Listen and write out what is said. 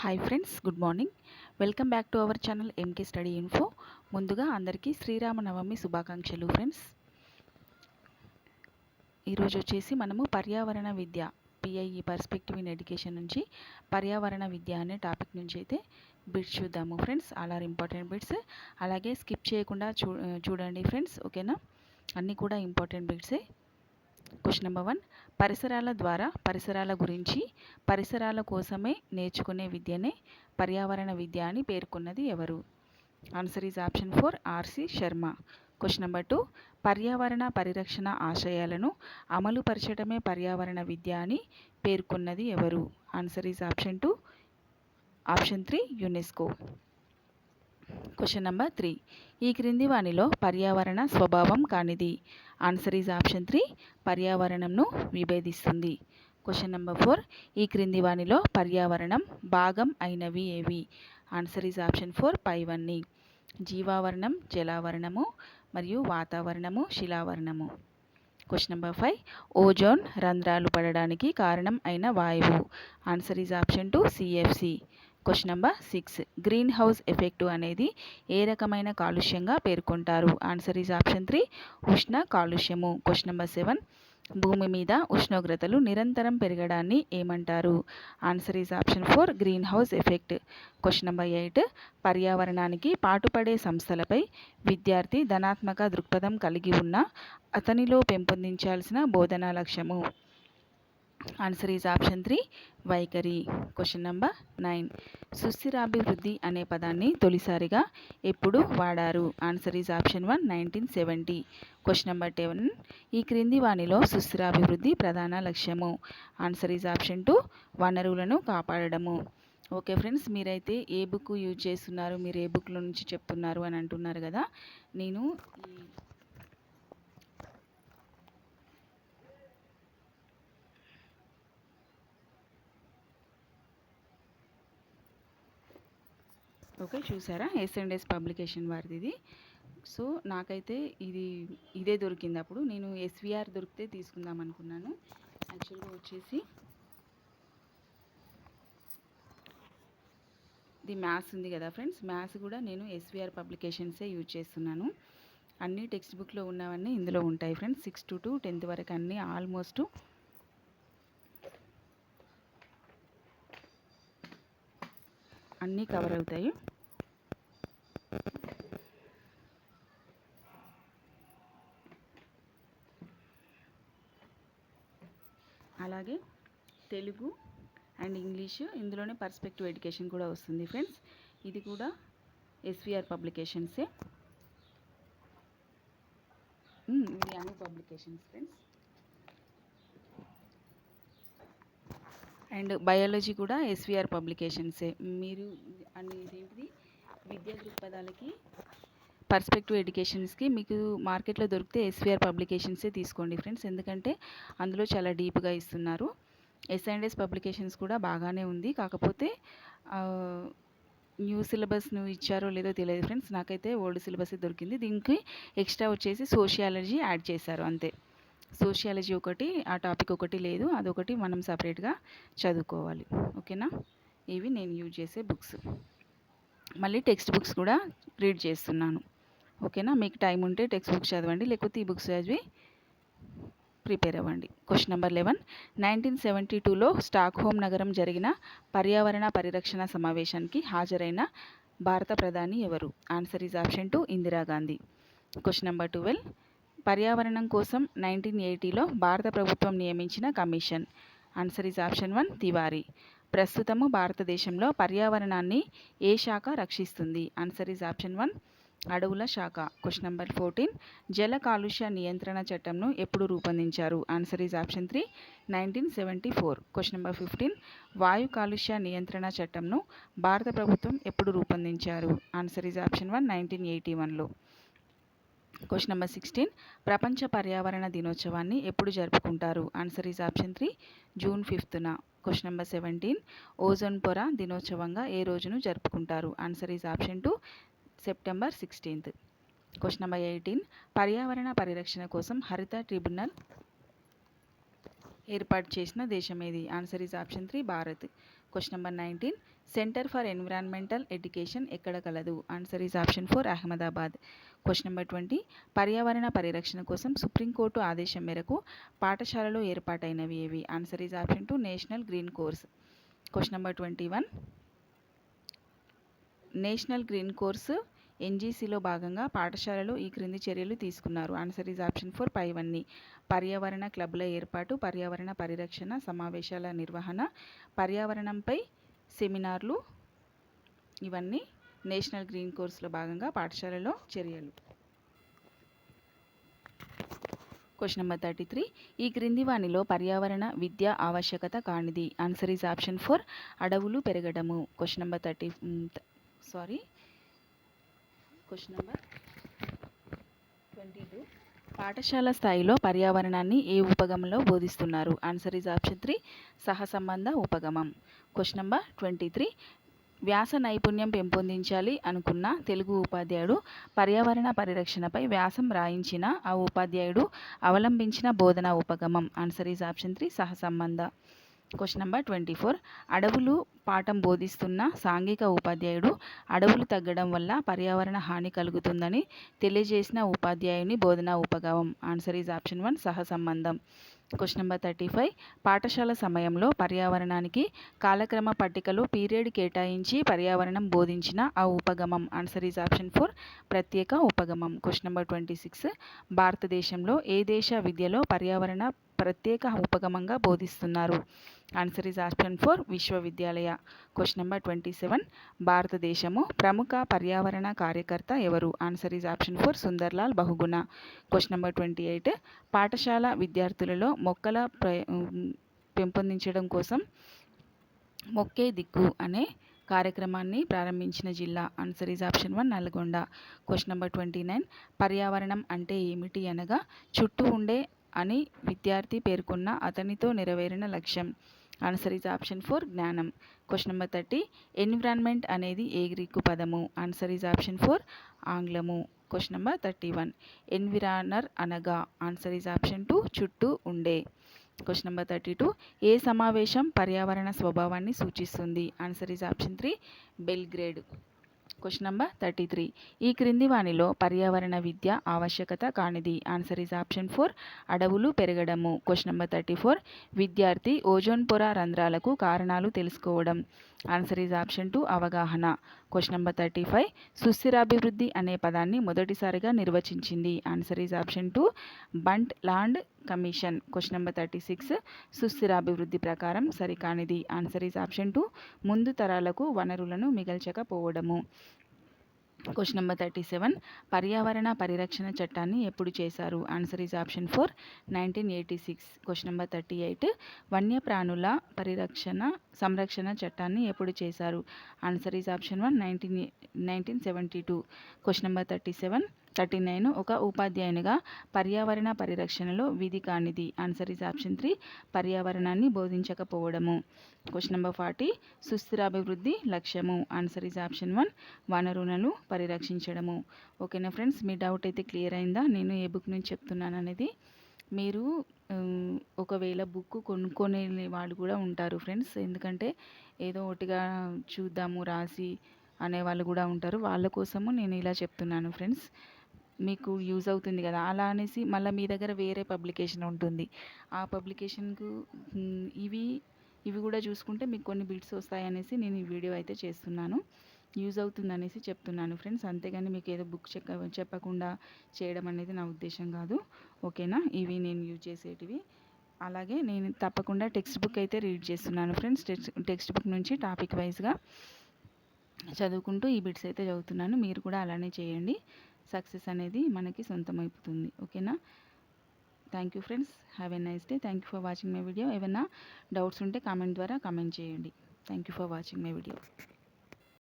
Hi friends good morning welcome back to our channel MK study info ముందుగా అందరికీ శ్రీరామనవమి శుభాకాంక్షలు friends ఈరోజు వచ్చేసి మనము పర్యావరణ విద్య పిఐఈ పర్స్పెక్టివ్ ఇన్ ఎడ్యుకేషన్ నుంచి పర్యావరణ విద్య అనే టాపిక్ నుంచి అయితే బిట్స్ చూద్దాము ఫ్రెండ్స్ అలా ఇంపార్టెంట్ బిట్స్ అలాగే స్కిప్ చేయకుండా చూ చూడండి ఫ్రెండ్స్ ఓకేనా అన్నీ కూడా ఇంపార్టెంట్ బిట్సే క్వశ్చన్ నెంబర్ వన్ పరిసరాల ద్వారా పరిసరాల గురించి పరిసరాల కోసమే నేర్చుకునే విద్యనే పర్యావరణ విద్య అని పేర్కొన్నది ఎవరు? Answer is option four R C Sharma question number two పర్యావరణ పరిరక్షణ ఆశయాలను అమలుపరచడమే పర్యావరణ విద్య అని పేర్కొన్నది ఎవరు? Answer is option two option three UNESCO question number three ఈ క్రింది వానిలో పర్యావరణ స్వభావం కానిది. ఆన్సర్ ఈజ్ ఆప్షన్ త్రీ పర్యావరణంను విభేదిస్తుంది. క్వశ్చన్ నెంబర్ ఫోర్ ఈ క్రింది వానిలో పర్యావరణం భాగం అయినవి ఏవి? ఆన్సర్ ఈజ్ ఆప్షన్ ఫోర్ పైవన్నీ. జీవావరణం జలావరణము మరియు వాతావరణము శిలావరణము. క్వశ్చన్ నెంబర్ ఫైవ్ ఓజోన్ రంధ్రాలు పడడానికి కారణం అయిన వాయువు. Answer is option two CFC question number six greenhouse effect అనేది ఏ రకమైన కాలుష్యంగా పేర్కొంటారు? ఆన్సర్ ఈజ్ ఆప్షన్ త్రీ ఉష్ణ కాలుష్యము. క్వశ్చన్ నెంబర్ సెవెన్ భూమి మీద ఉష్ణోగ్రతలు నిరంతరం పెరగడాన్ని ఏమంటారు? Answer is option four greenhouse effect question number eight పర్యావరణానికి పాటుపడే సంస్థలపై విద్యార్థి ధనాత్మక దృక్పథం కలిగి ఉన్న అతనిలో పెంపొందించాల్సిన బోధనా లక్ష్యము. ఆన్సర్ ఈజ్ ఆప్షన్ త్రీ వైఖరి క్వశ్చన్ నెంబర్ నైన్ సుస్థిరాభివృద్ధి అనే పదాన్ని తొలిసారిగా ఎప్పుడు వాడారు? Answer is option one nineteen seventy question number ten ఈ క్రింది వాణిలో సుస్థిరాభివృద్ధి ప్రధాన లక్ష్యము. ఆన్సర్ ఈజ్ ఆప్షన్ టూ వనరులను కాపాడడము. ఓకే ఫ్రెండ్స్ మీరైతే ఏ బుక్ యూజ్ చేస్తున్నారు? మీరు ఏ బుక్లో నుంచి చెప్తున్నారు? అని అంటున్నారు కదా. నేను ఈ ఓకే చూసారా? ఎస్ అండ్ ఎస్ పబ్లికేషన్ వారిది ఇది. సో నాకైతే ఇది ఇదే దొరికింది అప్పుడు నేను ఎస్విఆర్ దొరికితే తీసుకుందాం అనుకున్నాను. యాక్చువల్గా వచ్చేసి ఇది మ్యాథ్స్ ఉంది కదా ఫ్రెండ్స్? మ్యాథ్స్ కూడా నేను ఎస్విఆర్ పబ్లికేషన్సే యూజ్ చేస్తున్నాను. అన్ని టెక్స్ట్ బుక్లో ఉన్నవన్నీ ఇందులో ఉంటాయి friends. Six to to tenth వరకు అన్నీ ఆల్మోస్ట్ అన్నీ కవర్ అవుతాయి. అలాగే తెలుగు అండ్ ఇంగ్లీషు ఇందులోనే పర్స్పెక్టివ్ ఎడ్యుకేషన్ కూడా వస్తుంది ఫ్రెండ్స్. ఇది కూడా ఎస్విఆర్ పబ్లికేషన్సే. ఇది అన్ని పబ్లికేషన్స్ ఫ్రెండ్స్. అండ్ బయాలజీ కూడా ఎస్విఆర్ పబ్లికేషన్సే. మీరు అన్ని ఇదేంటిది? విద్యా దృక్పథాలకి పర్స్పెక్టివ్ ఎడ్యుకేషన్స్కి మీకు మార్కెట్లో దొరికితే ఎస్విఆర్ పబ్లికేషన్సే తీసుకోండి ఫ్రెండ్స్. ఎందుకంటే అందులో చాలా డీప్గా ఇస్తున్నారు. ఎస్ అండ్ ఎస్ పబ్లికేషన్స్ కూడా బాగానే ఉంది. కాకపోతే న్యూ సిలబస్ నువ్వు ఇచ్చారో లేదో తెలియదు ఫ్రెండ్స్. నాకైతే ఓల్డ్ సిలబస్ దొరికింది. దీనికి ఎక్స్ట్రా వచ్చేసి సోషియాలజీ యాడ్ చేశారు అంతే. సోషియాలజీ ఒకటి ఆ టాపిక్ ఒకటి లేదు. అదొకటి మనం సపరేట్గా చదువుకోవాలి. ఓకేనా? ఇవి నేను యూజ్ చేసే బుక్స్. మళ్ళీ టెక్స్ట్ బుక్స్ కూడా రీడ్ చేస్తున్నాను. ఓకేనా? మీకు టైం ఉంటే టెక్స్ట్ బుక్స్ చదవండి లేకపోతే ఈ బుక్స్ చదివి ప్రిపేర్ అవ్వండి. Question number eleven nineteen seventy టూలో స్టాక్ హోమ్ నగరం జరిగిన పర్యావరణ పరిరక్షణ సమావేశానికి హాజరైన భారత ప్రధాని ఎవరు? Answer is option two Indira Gandhi question number twelve పర్యావరణం కోసం నైన్టీన్ ఎయిటీలో భారత ప్రభుత్వం నియమించిన commission. Answer is option one Tiwari. ప్రస్తుతము భారతదేశంలో పర్యావరణాన్ని ఏ శాఖ రక్షిస్తుంది? ఆన్సర్ ఈజ్ ఆప్షన్ వన్ అడవుల శాఖ క్వశ్చన్ నెంబర్ ఫోర్టీన్. జల కాలుష్య నియంత్రణ చట్టంను ఎప్పుడు రూపొందించారు? Answer is option three nineteen seventy four. Question number fifteen వాయు కాలుష్య నియంత్రణ చట్టంను భారత ప్రభుత్వం ఎప్పుడు రూపొందించారు? Answer is option one nineteen eighty వన్లో. క్వశ్చన్ నెంబర్ సిక్స్టీన్ ప్రపంచ పర్యావరణ దినోత్సవాన్ని ఎప్పుడు జరుపుకుంటారు? Answer is option three June ఫిఫ్త్న. Question number seventeen ozone పొర దినోత్సవంగా ఏ రోజును జరుపుకుంటారు? Answer is option two September sixteenth. Question number eighteen పర్యావరణ పరిరక్షణ కోసం హరిత ట్రిబ్యునల్ ఏర్పాటు చేసిన దేశం ఏది? Answer is option three Bharat question number nineteen centre for environmental education ఎక్కడ కలదు? Answer is option four Ahmedabad question number twenty పర్యావరణ పరిరక్షణ కోసం సుప్రీంకోర్టు ఆదేశం మేరకు పాఠశాలలో ఏర్పాటైనవి ఏవి? Answer is option two national green corps question number twenty one national green corps ఎన్జీసీలో భాగంగా పాఠశాలలో ఈ క్రింది చర్యలు తీసుకున్నారు. ఆన్సర్ ఈజ్ ఆప్షన్ ఫోర్ పైవన్నీ పర్యావరణ క్లబ్ల ఏర్పాటు పర్యావరణ పరిరక్షణ సమావేశాల నిర్వహణ పర్యావరణంపై సెమినార్లు ఇవన్నీ నేషనల్ గ్రీన్ కోర్సులో భాగంగా పాఠశాలలో చర్యలు. క్వశ్చన్ నెంబర్ థర్టీ త్రీ ఈ క్రింది వానిలో పర్యావరణ విద్య ఆవశ్యకత కానిది. ఆన్సర్ ఈజ్ ఆప్షన్ ఫోర్ అడవులు పెరగడము. Question number thirty sorry question number twenty two. పాఠశాల స్థాయిలో పర్యావరణాన్ని ఏ ఉపగమంలో బోధిస్తున్నారు? ఆన్సర్ ఈజ్ ఆప్షన్ త్రీ సహసంబంధ ఉపగమం. Question number twenty three. వ్యాస నైపుణ్యం పెంపొందించాలి అనుకున్న తెలుగు ఉపాధ్యాయుడు పర్యావరణ పరిరక్షణపై వ్యాసం రాయించిన ఆ ఉపాధ్యాయుడు అవలంబించిన బోధన ఉపగమం. ఆన్సర్ ఈజ్ ఆప్షన్ త్రీ సహసంబంధ. క్వశ్చన్ నెంబర్ ట్వంటీ ఫోర్ అడవులు పాఠం బోధిస్తున్న సాంఘిక ఉపాధ్యాయుడు అడవులు తగ్గడం వల్ల పర్యావరణ హాని కలుగుతుందని తెలియజేసిన ఉపాధ్యాయుని బోధనా ఉపగమం ఆన్సర్ ఈజ్ ఆప్షన్ వన్ సహసంబంధం క్వశ్చన్ నెంబర్ థర్టీ ఫైవ్ పాఠశాల సమయంలో పర్యావరణానికి కాలక్రమ పట్టికలో పీరియడ్ కేటాయించి పర్యావరణం బోధించిన ఆ ఉపగమం. ఆన్సర్ ఈజ్ ఆప్షన్ ఫోర్ ప్రత్యేక ఉపగమం. క్వశ్చన్ నెంబర్ ట్వంటీ సిక్స్ భారతదేశంలో ఏ దేశ విద్యలో పర్యావరణ ప్రత్యేక ఉపగమంగా బోధిస్తున్నారు. ఆన్సర్ ఈజ్ ఆప్షన్ ఫోర్ విశ్వవిద్యాలయ. క్వశ్చన్ నెంబర్ ట్వంటీ సెవెన్ భారతదేశము ప్రముఖ పర్యావరణ కార్యకర్త ఎవరు? Answer is option four Sunderlal Bahuguna. Question number twenty eight పాఠశాల విద్యార్థులలో మొక్కల ప్ర పెంపొందించడం కోసం మొక్కే దిక్కు అనే కార్యక్రమాన్ని ప్రారంభించిన జిల్లా. Answer is option one Nalgonda. Question number twenty nine పర్యావరణం అంటే ఏమిటి అనగా చుట్టూ ఉండే అని విద్యార్థి పేర్కొన్న అతనితో నెరవేరిన లక్ష్యం. ఆన్సర్ ఈజ్ ఆప్షన్ ఫోర్ జ్ఞానం. క్వశ్చన్ నెంబర్ థర్టీ ఎన్విరాన్మెంట్ అనేది ఏ గ్రీకు పదము? ఆన్సర్ ఈజ్ ఆప్షన్ ఫోర్ ఆంగ్లము. క్వశ్చన్ నెంబర్ థర్టీ వన్ ఎన్విరానర్ అనగా? ఆన్సర్ ఈజ్ ఆప్షన్ టూ చుట్టూ ఉండే. క్వశ్చన్ నెంబర్ థర్టీ టూ ఏ సమావేశం పర్యావరణ స్వభావాన్ని సూచిస్తుంది? Answer is option three Belgrade question number thirty three. ఈ క్రింది వాణిలో పర్యావరణ విద్య ఆవశ్యకత కానిది. ఆన్సర్ ఈజ్ ఆప్షన్ ఫోర్ అడవులు పెరగడము. Question number thirty four. విద్యార్థి ఓజోన్ పొర రంధ్రాలకు కారణాలు తెలుసుకోవడం. ఆన్సర్ ఈజ్ ఆప్షన్ టూ అవగాహన. Question number thirty five. సుస్థిరాభివృద్ధి అనే పదాన్ని మొదటిసారిగా నిర్వచించింది. Answer is option two Brundtland commission question number thirty six సుస్థిరాభివృద్ధి ప్రకారం సరికానిది. ఆన్సర్ ఈజ్ ఆప్షన్ టూ ముందు తరాలకు వనరులను మిగల్చకపోవడము. Question number thirty seven. పర్యావరణ పరిరక్షణ చట్టాన్ని ఎప్పుడు చేశారు? Answer is option four nineteen eighty six. Question number thirty eight. వన్యప్రాణుల పరిరక్షణ సంరక్షణ చట్టాన్ని ఎప్పుడు చేశారు? Answer is option one nineteen nineteen seventy two. Question number thirty seven thirty nine ఒక ఉపాధ్యాయునిగా పర్యావరణ పరిరక్షణలో విధి కానిది. ఆన్సర్ ఈజ్ ఆప్షన్ త్రీ పర్యావరణాన్ని బోధించకపోవడము. క్వశ్చన్ నెంబర్ ఫార్టీ సుస్థిరాభివృద్ధి లక్ష్యము. ఆన్సర్ ఈజ్ ఆప్షన్ వన్ వనరులను పరిరక్షించడము. ఓకేనా ఫ్రెండ్స్? మీ డౌట్ అయితే క్లియర్ అయిందా? నేను ఏ బుక్ నుంచి చెప్తున్నాను అనేది. మీరు ఒకవేళ బుక్ కొనుక్కునే వాళ్ళు కూడా ఉంటారు ఫ్రెండ్స్. ఎందుకంటే ఏదో ఒకటిగా చూద్దాము రాసి అనే వాళ్ళు కూడా ఉంటారు. వాళ్ళ కోసము నేను ఇలా చెప్తున్నాను ఫ్రెండ్స్. మీకు యూజ్ అవుతుంది కదా? అలా అనేసి మళ్ళీ మీ దగ్గర వేరే పబ్లికేషన్ ఉంటుంది. ఆ పబ్లికేషన్కు ఇవి ఇవి కూడా చూసుకుంటే మీకు కొన్ని బిట్స్ వస్తాయి అనేసి నేను ఈ వీడియో అయితే చేస్తున్నాను. యూజ్ అవుతుంది అనేసి చెప్తున్నాను ఫ్రెండ్స్. అంతేగాని మీకు ఏదో బుక్ చెక్క చెప్పకుండా చేయడం అనేది నా ఉద్దేశం కాదు. ఓకేనా? ఇవి నేను యూజ్ చేసేటివి. అలాగే నేను తప్పకుండా టెక్స్ట్ బుక్ అయితే రీడ్ చేస్తున్నాను ఫ్రెండ్స్. టెక్స్ట్ టెక్స్ట్ బుక్ నుంచి టాపిక్ వైజ్గా చదువుకుంటూ ఈ బిట్స్ అయితే చదువుతున్నాను. మీరు కూడా అలానే చేయండి. సక్సెస్ అనేది మనకి సొంతమైపోతుంది. ఓకేనా? Thank you friends. Have a nice day. Thank you for watching my video. ఏమైనా డౌట్స్ ఉంటే కామెంట్ ద్వారా కామెంట్ చేయండి. Thank you for watching my video.